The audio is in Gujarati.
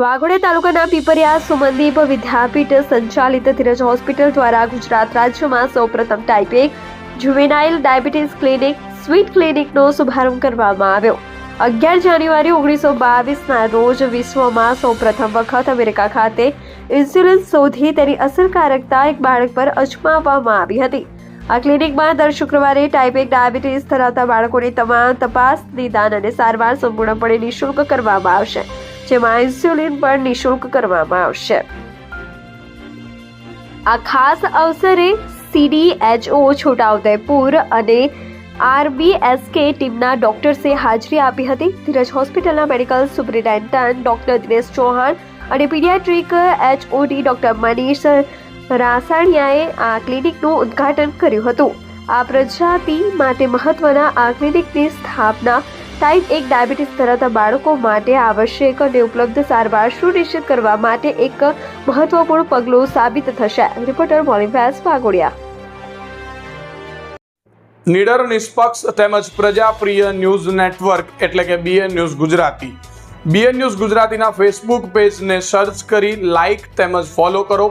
વાઘોડિયા તાલુકાના પીપરિયા સુમનદીપ વિદ્યાપીઠ સંચાલિત ધીરજ હોસ્પિટલ દ્વારા ગુજરાત રાજ્યમાં સૌપ્રથમ type juvenile diabetes clinic sweet ક્લિનિકનો શુભારંભ કરવામાં આવ્યો. અગિયાર જાન્યુઆરી ઓગણીસો બાવીસના રોજ વિશ્વમાં સૌપ્રથમ વખત અમેરિકા ખાતે ઇન્સ્યુલિન શોધી તેની અસરકારકતા એક બાળક પર અજમાવવામાં આવી હતી. આ ક્લિનિકમાં દર શુક્રવારે ટાઈપ એક ડાયાબિટીસ ધરાવતા બાળકોની તમામ તપાસ, નિદાન અને સારવાર સંપૂર્ણપણે નિઃશુલ્ક કરવામાં આવશે. જેમાં ઇન્સ્યુલિન પણ નિઃશુલ્ક કરવામાં આવશે. આ ખાસ અવસરે સીડીએચઓ છોટાઉદેપુર અને આરબીએસકે ટીમના ડોક્ટર્સે હાજરી આપી હતી. ધીરજ હોસ્પિટલના medical superintendent doctor Dinesh Chauhan અને પીડિયાટ્રિક એચઓડી ડોક્ટર મનીષ રાસાણિયાએ આ ક્લિનિકનું ઉદ્ઘાટન કર્યું હતું. આ પ્રજાતિ માટે મહત્વના આ ક્લિનિકની સ્થાપના ટાઈપ એક ડાયાબિટીસ ધરાવતા બાળકો માટે આવશ્યક અને ઉપલબ્ધ સારવાર સુનિશ્ચિત કરવા માટે એક મહત્વપૂર્ણ પગલું સાબિત થશે. રિપોર્ટર મોલિવેસ વાગોડિયા નીડર, નિષ્પક્ષ તેમજ પ્રજાપ્રિય ન્યૂઝ નેટવર્ક એટલે કે BN news Gujarati. BN news ગુજરાતીના ફેસબુક પેજને સર્ચ કરી લાઇક તેમજ ફોલો કરો.